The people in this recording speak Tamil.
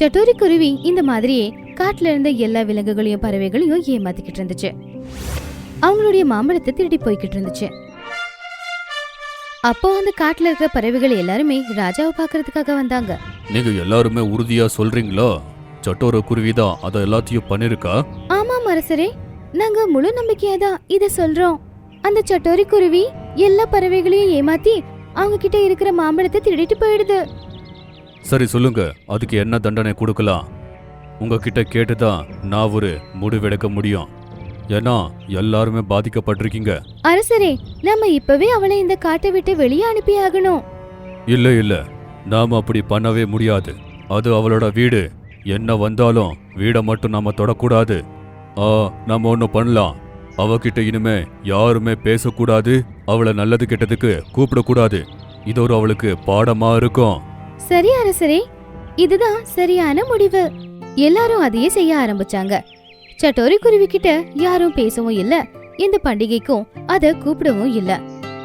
சட்டோரி குருவி இந்த மாதிரியே காட்டுல இருந்த எல்லா விலங்குகளையும் பறவைகளையும் ஏமாத்திக்கிட்டு இருந்துச்சு. அவங்களுடைய மாம்பழத்தை திருடி போய்கிட்டு இருந்துச்சு. அப்போ அந்த காட்டுல இருக்கிற பறவைகள் எல்லாருமே ராஜாவை பார்க்கறதுக்காக வந்தாங்க. நீங்க எல்லாருமே உறுதியா சொல்றீங்களா? சட்டோர குருவி தான் அதை எல்லாத்தையும் பண்ணிருக்கா? ஆமாம் அரசரே நாங்க முழு நம்பிக்கையா தான் இத சொல்றோம். அந்த சட்டோரி குருவி எல்லா பறவைகளையும் ஏமாத்தி அவங்க கிட்ட இருக்கிற மாம்பழத்தை திருடிட்டு போயிடுது. சரி சொல்லுங்க. அதுக்கு என்ன தண்டனை கொடுக்கலாம்? உங்ககிட்ட கேட்டுதான் நான் ஒரு முடிவெடுக்க முடியும். ஏன்னா எல்லாருமே பாதிக்கப்பட்டிருக்கீங்க. அரசரே நம்ம இப்பவே அவளை இந்த காட்டை விட்டு வெளியே அனுப்பி ஆகணும். இல்ல இல்ல. நாம அப்படி பண்ணவே முடியாது. அது அவளோட வீடு. என்ன வந்தாலும் வீடை மட்டும் நாம தொடக்கூடாது. ஆ நாம ஒண்ணு பண்ணலாம். அவகிட்ட இனிமே யாருமே பேசக்கூடாது. அவளை நல்லது கெட்டதுக்கு கூப்பிடக்கூடாது. இது ஒரு அவளுக்கு பாடமா இருக்கும். சரி அரசரே இதுதான் சரியான முடிவு. எல்லாரும் அதையே செய்ய ஆரம்பிச்சாங்க. சட்டோரி குருவி கிட்ட யாரும் பேசவும் இல்ல. இந்த பண்டிகைக்கும் அத கூப்பிடவும் இல்ல.